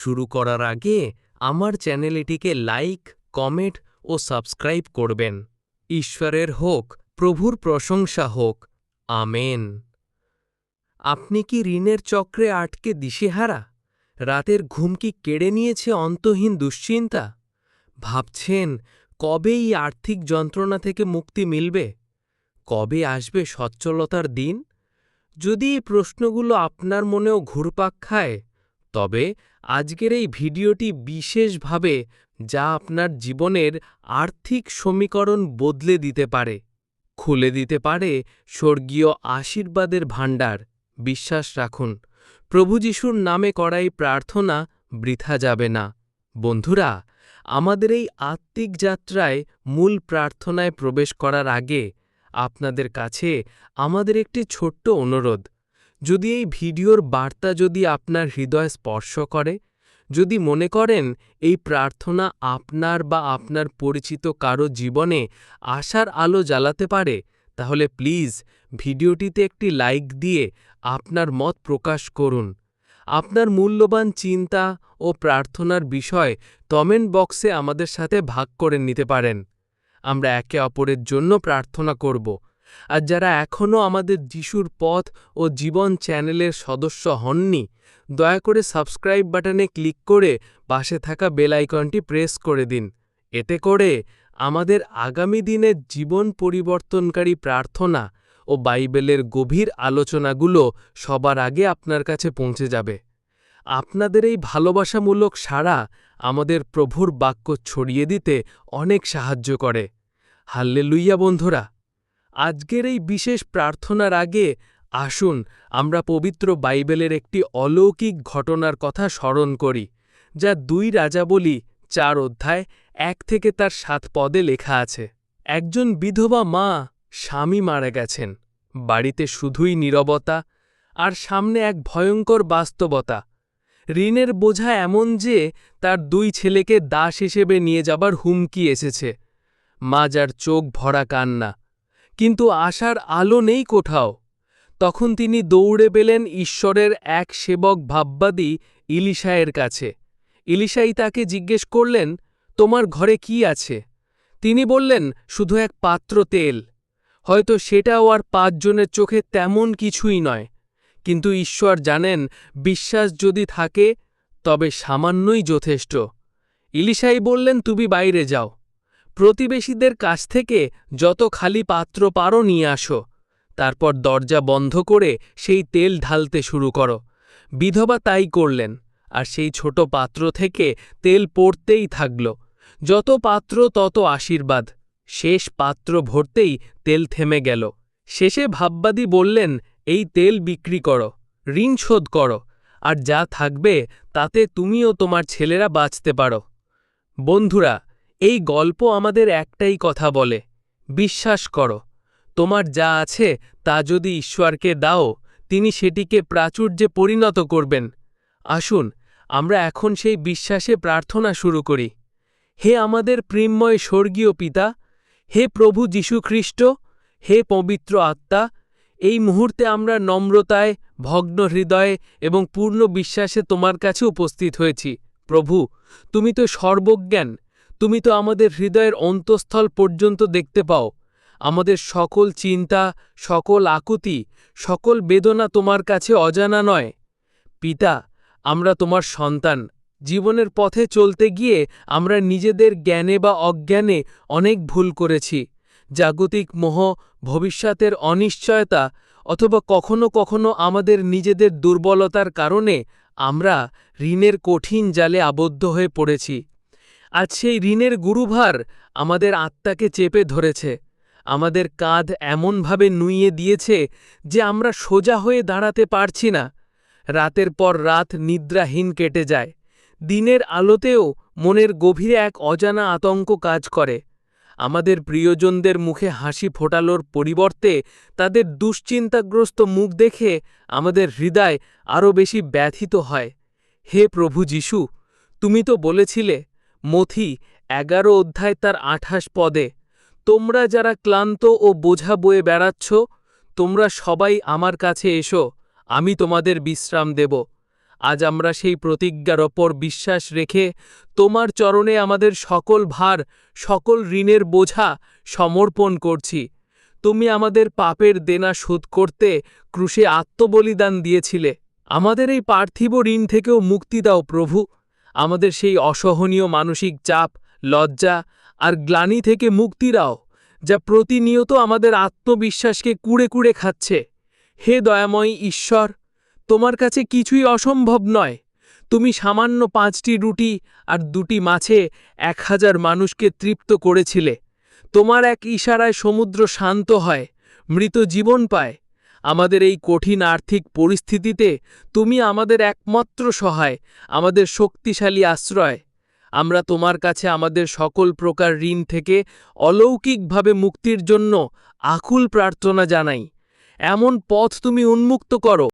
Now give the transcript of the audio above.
শুরু করার আগে আমার চ্যানেলটিকে লাইক, কমেন্ট ও সাবস্ক্রাইব করবেন। ঈশ্বরের হোক, প্রভুর প্রশংসা হোক। আমেন। আপনি কি ঋণের চক্রে আটকে দিশেহারা? রাতের ঘুম কি কেড়ে নিয়েছে অন্তহীন দুশ্চিন্তা? ভাবছেন, কবে এই আর্থিক যন্ত্রণা থেকে মুক্তি মিলবে? কবে আসবে সচ্ছলতার দিন? যদি এই প্রশ্নগুলো আপনার মনেও ঘুরপাক খায়, তবে আজকের এই ভিডিওটি বিশেষভাবে যা আপনার জীবনের আর্থিক সমীকরণ বদলে দিতে পারে, খুলে দিতে পারে স্বর্গীয় আশীর্বাদের ভাণ্ডার। বিশ্বাস রাখুন, প্রভু যিশুর নামে করা এই প্রার্থনা বৃথা যাবে না। বন্ধুরা, আমাদের এই আত্মিক যাত্রায় মূল প্রার্থনায় প্রবেশ করার আগে আপনাদের কাছে আমাদের একটি ছোট্ট অনুরোধ। যদি এই ভিডিওর বার্তা যদি আপনার হৃদয় স্পর্শ করে, যদি মনে করেন এই প্রার্থনা আপনার বা আপনার পরিচিত কারও জীবনে আশার আলো জ্বালাতে পারে, তাহলে প্লিজ ভিডিওটিতে একটি লাইক দিয়ে আপনার মত প্রকাশ করুন। আপনার মূল্যবান চিন্তা ও প্রার্থনার বিষয় কমেন্ট বক্সে আমাদের সাথে ভাগ করে নিতে পারেন। আমরা একে অপরের জন্য প্রার্থনা করব। আর যারা এখনও আমাদের যিশুর পথ ও জীবন চ্যানেলের সদস্য হননি, দয়া করে সাবস্ক্রাইব বাটনে ক্লিক করে পাশে থাকা বেল আইকনটি প্রেস করে দিন। এতে করে আমাদের আগামী দিনের জীবন পরিবর্তনকারী প্রার্থনা ও বাইবেলের গভীর আলোচনাগুলো সবার আগে আপনার কাছে পৌঁছে যাবে। আপনাদের এই ভালোবাসামূলক সাড়া আমাদের প্রভুর বাক্য ছড়িয়ে দিতে অনেক সাহায্য করে। হাল্লে লুইয়া বন্ধুরা। আজকের এই বিশেষ প্রার্থনার আগে আসুন, আমরা পবিত্র বাইবেলের একটি অলৌকিক ঘটনার কথা স্মরণ করি, যা দুই রাজা বলি চার অধ্যায় এক থেকে তার সাত পদে লেখা আছে। একজন বিধবা মা স্বামী মারা গেছেন, বাড়িতে শুধুই নীরবতা আর সামনে এক ভয়ঙ্কর বাস্তবতা। ঋণের বোঝা এমন যে তার দুই ছেলেকে দাস হিসেবে নিয়ে যাবার হুমকি এসেছে। মা যার চোখ ভরা কান্না কিন্তু আশার আলো নেই কোথাও। তখন তিনি দৌড়ে পেলেন ঈশ্বরের এক সেবক ভাববাদী ইলিশায়ের কাছে। ইলিশাই তাকে জিজ্ঞেস করলেন, তোমার ঘরে কি আছে? তিনি বললেন, শুধু এক পাত্র তেল। হয়তো সেটাও আর পাঁচজনের চোখে তেমন কিছুই নয়। কিন্তু ঈশ্বর জানেন, বিশ্বাস যদি থাকে, তবে সামান্যই যথেষ্ট। ইলিশাই বললেন, তুমি বাইরে যাও। প্রতিবেশীদের কাছ থেকে যত খালি পাত্র পারো নিয়ে আসো। তারপর দরজা বন্ধ করে সেই তেল ঢালতে শুরু করো। বিধবা তাই করলেন, আর সেই ছোট পাত্র থেকে তেল পড়তেই থাকল। যত পাত্র তত আশীর্বাদ। শেষ পাত্র ভরতেই তেল থেমে গেল। শেষে ভাববাদী বললেন, এই তেল বিক্রি করো, ঋণ শোধ করো, আর যা থাকবে তাতে তুমিও তোমার ছেলেরা বাঁচতে পারো। বন্ধুরা এই গল্প আমাদের একটাই কথা বলে, বিশ্বাস করো, তোমার যা আছে তা যদি ঈশ্বরকে দাও, তিনি সেটিকে প্রাচুর্যে পরিণত করবেন। আসুন, আমরা এখন সেই বিশ্বাসে প্রার্থনা শুরু করি। হে আমাদের প্রেমময় স্বর্গীয় পিতা, হে প্রভু যীশুখ্রিস্ট হে পবিত্র আত্মা, এই মুহূর্তে আমরা নম্রতায়, ভগ্ন হৃদয়ে এবং পূর্ণ বিশ্বাসে তোমার কাছে উপস্থিত হয়েছি। প্রভু, তুমি তো সর্বজ্ঞান তুমি তো আমাদের হৃদয়ের অন্তঃস্থল পর্যন্ত দেখতে পাও। আমাদের সকল চিন্তা, সকল আকুতি, সকল বেদনা তোমার কাছে অজানা নয়। পিতা, আমরা তোমার সন্তান। জীবনের পথে চলতে গিয়ে আমরা নিজেদের জ্ঞানে বা অজ্ঞানে অনেক ভুল করেছি। জাগতিক মোহ, ভবিষ্যতের অনিশ্চয়তা অথবা কখনো কখনো আমাদের নিজেদের দুর্বলতার কারণে আমরা ঋণের কঠিন জালে আবদ্ধ হয়ে পড়েছি। আজ সেই ঋণের গুরুভার আমাদের আত্মাকে চেপে ধরেছে। আমাদের কাঁধ এমনভাবে নুইয়ে দিয়েছে যে আমরা সোজা হয়ে দাঁড়াতে পারছি না। রাতের পর রাত নিদ্রাহীন কেটে যায়। দিনের আলোতেও মনের গভীরে এক অজানা আতঙ্ক কাজ করে। আমাদের প্রিয়জনদের মুখে হাসি ফোটালোর পরিবর্তে তাদের দুশ্চিন্তাগ্রস্ত মুখ দেখে আমাদের হৃদয় আরও বেশি ব্যথিত হয়। হে প্রভু যিশু, তুমি তো বলেছিলে মথি, এগারো অধ্যায় তার আঠাশ পদে, তোমরা যারা ক্লান্ত ও বোঝা বয়ে বেড়াচ্ছ, তোমরা সবাই আমার কাছে এসো, আমি তোমাদের বিশ্রাম দেব। আজ আমরা সেই প্রতিজ্ঞার ওপর বিশ্বাস রেখে তোমার চরণে আমাদের সকল ভার, সকল ঋণের বোঝা সমর্পণ করছি। তুমি আমাদের পাপের দেনা শোধ করতে ক্রুশে আত্মবলিদান দিয়েছিলে। আমাদের এই পার্থিব ঋণ থেকেও মুক্তি দাও প্রভু। আমাদের সেই অসহনীয় মানসিক চাপ, লজ্জা আর গ্লানি থেকে মুক্তি দাও যা প্রতিনিয়ত আমাদের আত্মবিশ্বাসকে কুড়ে কুড়ে খাচ্ছে। হে দয়াময় ঈশ্বর, তোমার কাছে কিছুই অসম্ভব নয়। তুমি সামান্য পাঁচটি রুটি আর দুটি মাছে এক হাজার মানুষকে তৃপ্ত করেছিলে। তোমার এক ইশারায় সমুদ্র শান্ত হয়, মৃত জীবন পায়। আমাদের এই কঠিন আর্থিক পরিস্থিতিতে তুমি আমাদের একমাত্র সহায়, আমাদের শক্তিশালী আশ্রয়। আমরা তোমার কাছে আমাদের সকল প্রকার ঋণ থেকে অলৌকিকভাবে মুক্তির জন্য আকুল প্রার্থনা জানাই। এমন পথ তুমি উন্মুক্ত করো।